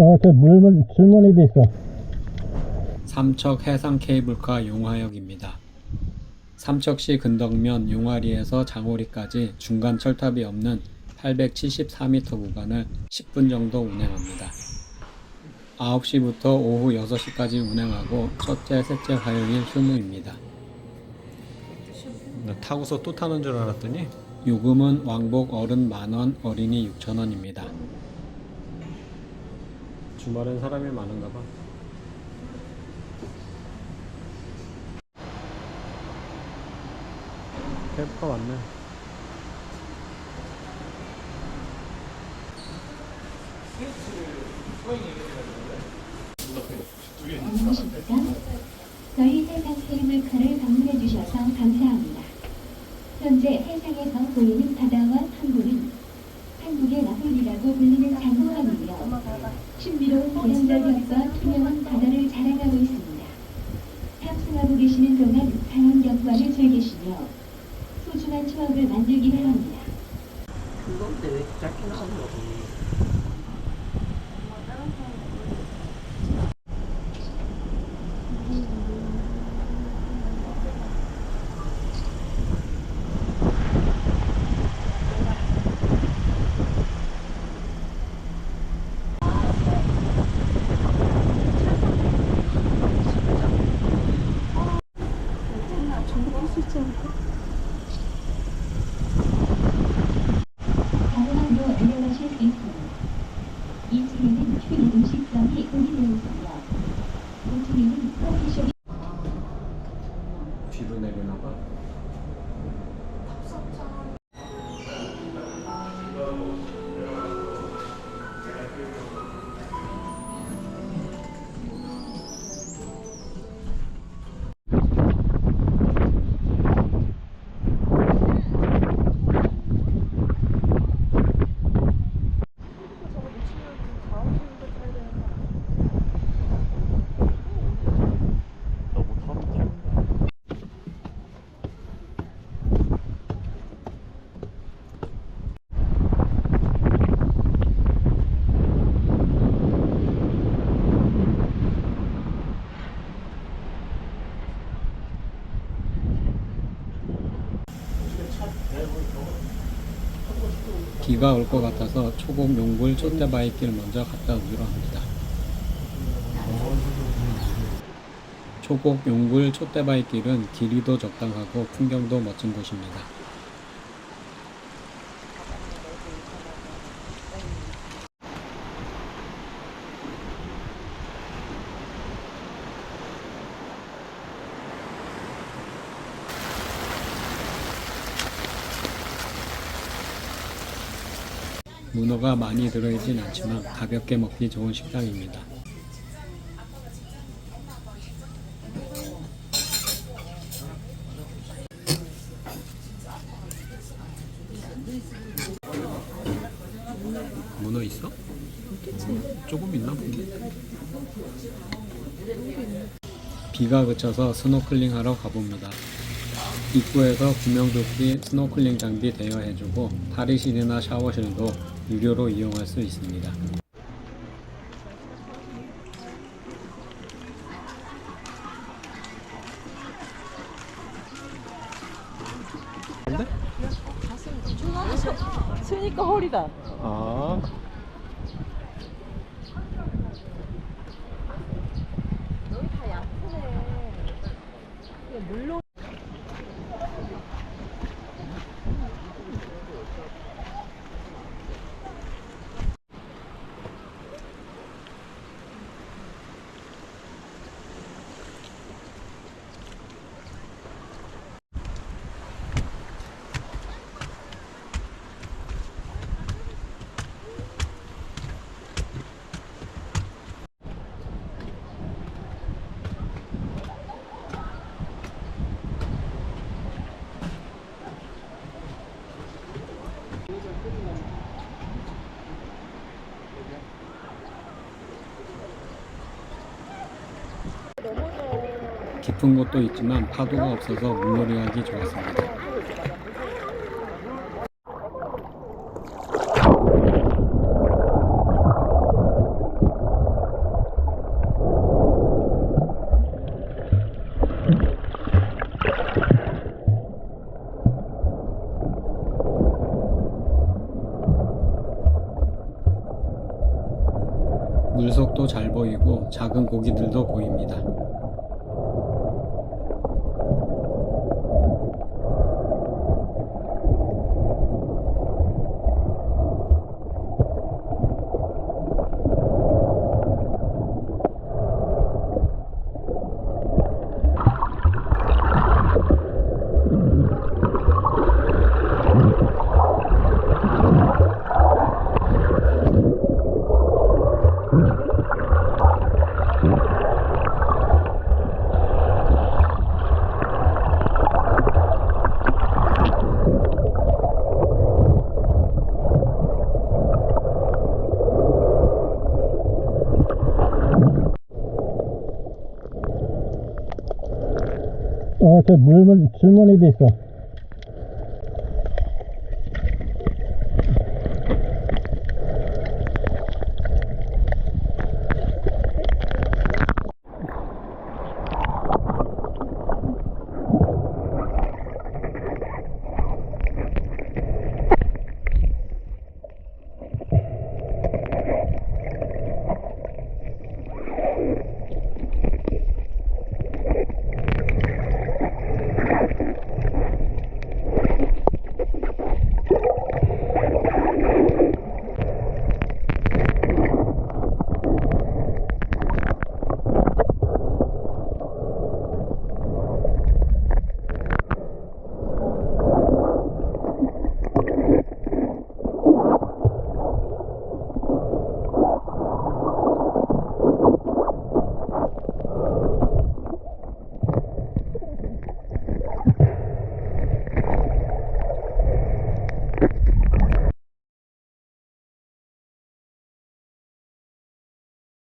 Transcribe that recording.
어, 저 물건, 줄무늬도 있어. 삼척 해상 케이블카 용화역입니다. 삼척시 근덕면 용화리에서 장호리까지 중간 철탑이 없는 874m 구간을 10분 정도 운행합니다. 9시부터 오후 6시까지 운행하고 첫째, 셋째 화요일 휴무입니다. 타고서 또 타는 줄 알았더니 요금은 왕복 어른 만원, 어린이 6천원입니다. 주말엔 사람이 많은가 봐. 캠프가 많네. 안녕하십니까? 저희 해상 케이블카를 방문해 주셔서 감사합니다. 현재 해상에서 보이는 바다와 항구는 한국의 나폴리라고 불리는 장호항이며 신비 대형절벽과 투명한 바다를 자랑하고 있습니다. 탑승하고 계시는 동안 강원 경관을 즐기시며 소중한 추억을 만들기 바랍니다. 그건데 왜 짧게 나오는 거지? 강원도 내려가실 수 있습니다. 2층에는 휴 음식점이 운영되어 있으며 5층에는 커피숍 비가 올 것 같아서 초곡 용굴 촛대바위길 먼저 갔다 오기로 합니다. 초곡 용굴 촛대바위길은 길이도 적당하고 풍경도 멋진 곳입니다. 문어가 많이 들어있진 않지만 가볍게 먹기 좋은 식당입니다. 문어 있어? 어, 조금 있나 본데. 비가 그쳐서 스노클링 하러 가봅니다. 입구에서 구명조끼, 스노클링 장비 대여해주고 탈의실이나 샤워실도 유료로 이용할 수 있습니다. 스니까 허리다. 아, 깊은 곳도 있지만 파도가 없어서 물놀이하기 좋았습니다. 물속도 잘 보이고 작은 고기들도 보입니다. 저 물, 줄무늬도 있어.